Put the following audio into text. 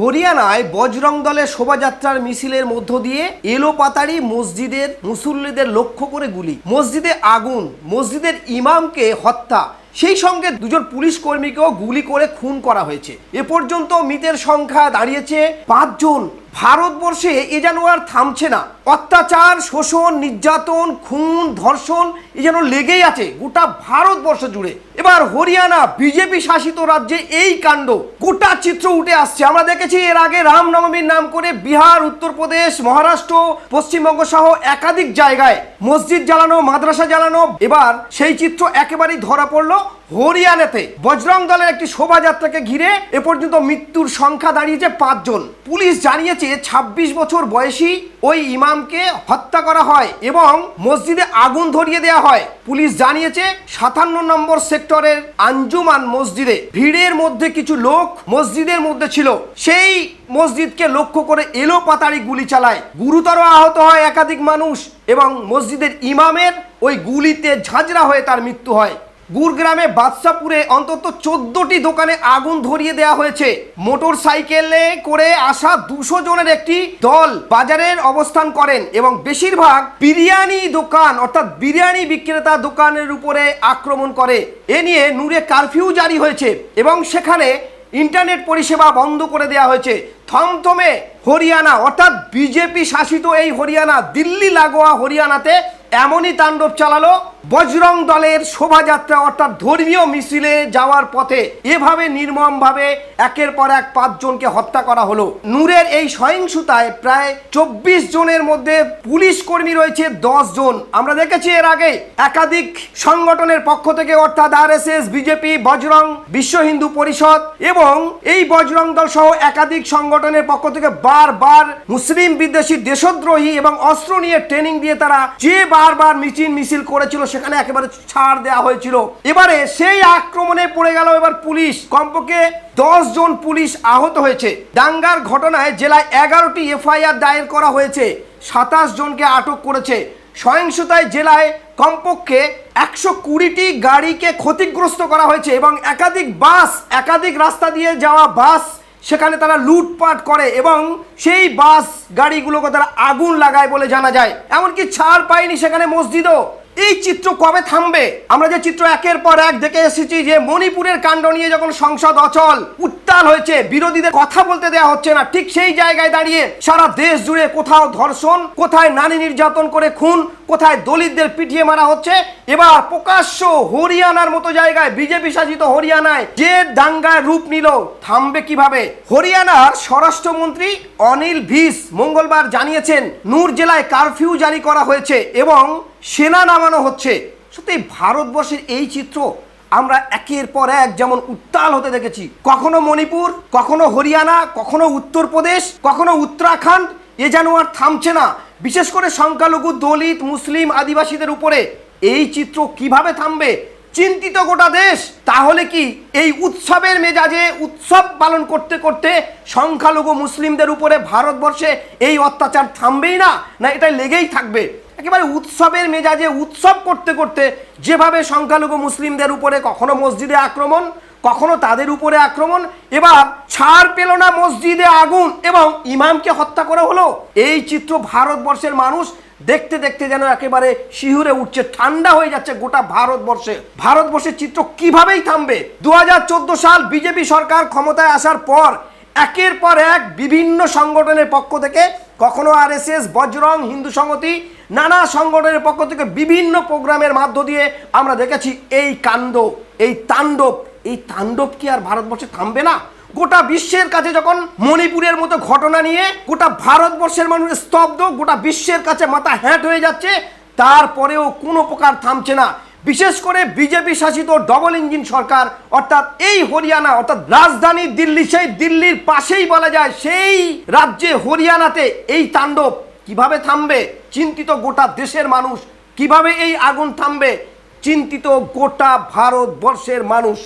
হরিয়ানায় বজরং দলের শোভাযাত্রার মিছিলের মধ্য দিয়ে এলো এলোপাতাড়ি মসজিদের মুসল্লিদের লক্ষ্য করে গুলি। মসজিদে আগুন, মসজিদের ইমামকে হত্যা। সেই সঙ্গে দুজন পুলিশ কর্মীকেও গুলি করে খুন করা হয়েছে। এ পর্যন্ত মৃতের সংখ্যা দাঁড়িয়েছে পাঁচজন। ভারতবর্ষে এ যেন আর থামছে না। অত্যাচার, শোষণ, নির্যাতন, খুন, ধর্ষণ এ যেন লেগেই আছে গোটা ভারতবর্ষ জুড়ে। এবার হরিয়ানা বিজেপি শাসিত রাজ্যে এই কাণ্ড, গোটা চিত্র উঠে আসছে। আমরা দেখেছি এর আগে রামনবমীর নাম করে বিহার, উত্তরপ্রদেশ, মহারাষ্ট্র, পশ্চিমবঙ্গ সহ একাধিক জায়গায় মসজিদ জ্বালানো, মাদ্রাসা জ্বালানো, এবার সেই চিত্র একেবারেই ধরা পড়ল হরিয়ানাতে বজরং দলের একটি শোভাযাত্রাকে ঘিরে এ পর্যন্ত মৃত্যুর সংখ্যা দাঁড়িয়েছে পাঁচজন। পুলিশ জানিয়েছে ২৬ বছর বয়সী ওই ইমামকে হত্যা করা হয় এবং মসজিদে আগুন ধরিয়ে দেওয়া হয়। পুলিশ জানিয়েছে সাতান্ন নম্বর সেক্টরের আঞ্জুমান মসজিদে ভিড়ের মধ্যে কিছু লোক মসজিদের মধ্যে ছিল। সেই মসজিদকে লক্ষ্য করে এলো পাতাড়ি গুলি চালায়। গুরুতর আহত হয় একাধিক মানুষ এবং মসজিদের ইমামের ওই গুলিতে ঝাঁঝরা হয়ে তার মৃত্যু হয়। গুরগ্রামে বাদশাপুরে অন্তত চোদ্দটি দোকানে আগুন ধরিয়ে দেওয়া হয়েছে। মোটর সাইকেলে করে আসা দুশো জনের একটি দল বাজারের অবস্থান করেন এবং বেশিরভাগ বিরিয়ানি দোকান, অর্থাৎ বিরিয়ানি বিক্রেতা দোকানের উপরে আক্রমণ করে। এ নিয়ে নূরে কারফিউ জারি হয়েছে এবং সেখানে ইন্টারনেট পরিষেবা বন্ধ করে দেওয়া হয়েছে। থমথমে হরিয়ানা, অর্থাৎ বিজেপি শাসিত এই হরিয়ানা, দিল্লি লাগোয়া হরিয়ানাতে এমনই তাণ্ডব চালালো বজরং দলের শোভাযাত্রা অর্থাৎ ধর্মীয় মিছিলে যাওয়ার পথে এভাবে নির্মমভাবে একের পর এক পাঁচজনকে হত্যা করা হলো। নূরের এই সহিংসতায় প্রায় চব্বিশ জনের মধ্যে পুলিশ কর্মী রয়েছে দশ জন। আমরা দেখেছি এর আগে একাধিক সংগঠনের পক্ষ থেকে অর্থাৎ R S S BJP, Bajrang, বিশ্ব হিন্দু পরিষদ এবং এই বজরং দল সহ একাধিক সংগঠনের পক্ষ থেকে বারবার মুসলিম বিদ্বেষী দেশদ্রোহী এবং অস্ত্র নিয়ে ট্রেনিং দিয়ে তারা যে বারবার মিছিল মিছিল করেছিল সেখানে একেবারে ছাড় দেওয়া হয়েছিল। এবারে সেই আক্রমণে পড়ে গেল এবার পুলিশ। কমপক্ষে দশ জন পুলিশ আহত হয়েছে। দাঙ্গার ঘটনায় জেলায় এগারোটি এফআইআর দায়ের করা হয়েছে। সাতাশ জনকে আটক করেছে। সহিংসতায় জেলায় কমপক্ষে একশো কুড়িটি গাড়িকে ক্ষতিগ্রস্ত করা হয়েছে এবং একাধিক বাস, একাধিক রাস্তা দিয়ে যাওয়া বাস সেখানে তারা লুটপাট করে এবং সেই বাস গাড়িগুলোকে তারা আগুন লাগায় বলে জানা যায়। এমনকি ছাড় পায়নি সেখানে মসজিদও। এই চিত্র কবে থামবে? আমরা যে চিত্র একের পর এক দেখে এসেছি যে মণিপুরের কাণ্ড নিয়ে যখন সংসদ অচল, উত্তাল হয়েছে, বিরোধীদের কথা বলতে দেওয়া হচ্ছে না, ঠিক সেই জায়গায় দাঁড়িয়ে সারা দেশ জুড়ে কোথাও ধর্ষণ, কোথায় নারী নির্যাতন করে খুন, কোথায় দলিতদের পিটিয়ে মারা হচ্ছে, এবার প্রকাশ্য হরিয়ানার মতো জায়গায় বিজেপি শাসিত হরিয়ানায় যে দাঙ্গায় রূপ নিল, থামবে কীভাবে? হরিয়ানার স্বরাষ্ট্রমন্ত্রী অনিল ভিস মঙ্গলবার জানিয়েছেন, নূর জেলায় কারফিউ জারি করা হয়েছে এবং সেনা নামানো হচ্ছে। সত্যি, ভারতবর্ষের এই চিত্র আমরা একের পর এক যেমন উত্তাল হতে দেখেছি। কখনো মণিপুর, কখনো হরিয়ানা, কখনো উত্তরপ্রদেশ, কখনো উত্তরাখণ্ড, এ যেন আর থামছে না। বিশেষ করে সংখ্যালঘু দলিত, মুসলিম আদিবাসীদের উপরে এই চিত্র কীভাবে থামবে? চিন্তিত গোটা দেশ। তাহলে কি এই উৎসবের মেজাজে উৎসব পালন করতে করতে সংখ্যালঘু মুসলিমদের উপরে ভারতবর্ষে এই অত্যাচার থামবেই না? না, এটা লেগেই থাকবে। একেবারে উৎসবের মেজাজে উৎসব করতে করতে যেভাবে সংখ্যালঘু মুসলিমদের উপরে কখনো মসজিদে আক্রমণ, কখনো তাদের উপরে আক্রমণ, এবার ছাড় পেল না মসজিদে আগুন এবং ইমামকে হত্যা করা হলো। এই চিত্র ভারতবর্ষের মানুষ দেখতে দেখতে যেন একেবারে শিহুরে উঠছে, ঠান্ডা হয়ে যাচ্ছে গোটা ভারতবর্ষে। ভারতবর্ষের চিত্র কিভাবেই থামবে? দু হাজার চোদ্দ সাল বিজেপি সরকার ক্ষমতায় আসার পর একের পর এক বিভিন্ন সংগঠনের পক্ষ থেকে কখনো আরএসএস, বজরং, হিন্দু সংগতি নানা সংগঠনের পক্ষ থেকে বিভিন্ন প্রোগ্রামের মাধ্য দিয়ে আমরা দেখেছি এই কাণ্ড, এই তাণ্ডব। এই তাণ্ডব কি আর ভারতবর্ষে থামবে না? গোটা বিশ্বের কাছে যখন মণিপুরের মতো ঘটনা নিয়ে গোটা ভারতবর্ষের মানুষ স্তব্ধ, গোটা বিশ্বের কাছে মাথা হ্যাট হয়ে যাচ্ছে, তারপরেও কোনো প্রকার থামছে না। বিশেষ করে বিজেপি শাসিত ডবল ইঞ্জিন সরকার, অর্থাৎ এই হরিয়ানা, অর্থাৎ রাজধানী দিল্লি, সেই দিল্লির পাশেই বলা যায়, সেই রাজ্যে হরিয়ানাতে এই তাণ্ডব কীভাবে থামবে? চিন্তিত গোটা দেশের মানুষ কীভাবে এই আগুন থামবে? চিন্তিত গোটা ভারতবর্ষের মানুষ।